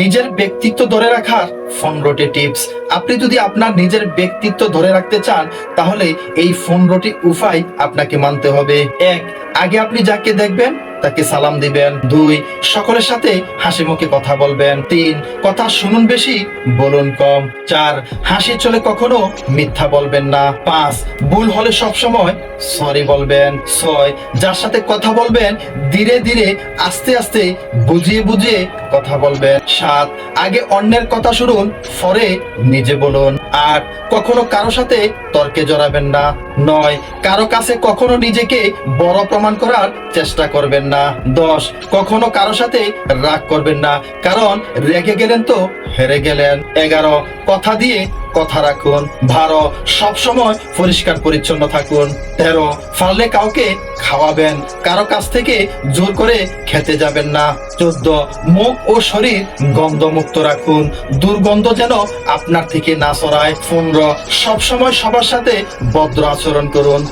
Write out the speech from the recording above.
নিজের ব্যক্তিত্ব ধরে রাখার ফোনরোটি টিপস। আপনি যদি আপনার নিজের ব্যক্তিত্ব ধরে রাখতে চান, তাহলে এই ফোনরোটি উপায় আপনাকে মানতে হবে। এক, আগে আপনি যাকে দেখবেন তাকে সালাম দিবেন। দুই, সকলের সাথে হাসি মুখে কথা বলবেন। তিন, কথা শুনুন বেশি, বলুন কম। চার, হাসি চলে কখনো মিথ্যা বলবেন না। পাঁচ, ভুল হলে সবসময় সরি বলবেন। ছয়, যার সাথে কথা বলবেন, ধীরে ধীরে, আস্তে আস্তে বুঝিয়ে বুঝিয়ে কথা বলবেন। সাত, আগে অন্যের কথা শুনুন, পরে নিজে বলুন। আট কখনো কারও সাথে তর্কে জড়াবেন না। নয়, কারও কাছে কখনো নিজেকে বড় প্রমাণ করার চেষ্টা করবেন না। দশ, কখনো কারও সাথে রাগ করবেন না, কারণ রেগে গেলেন তো হেরে গেলেন। এগারো, কথা দিয়ে কথা রাখুন। বারো সবসময় পরিষ্কার পরিচ্ছন্ন থাকুন। তেরো পারলে কাউকে খাওয়াবেন। কারও কাছ থেকে জোর করে খেতে যাবেন না। চোদ্দ, মুখ ও শরীর গন্ধমুক্ত রাখুন। দুর্গন্ধ যেন আপনার থেকে না সরায় পনেরো, সবসময় সবার সাথে ভদ্র আচরণ করুন।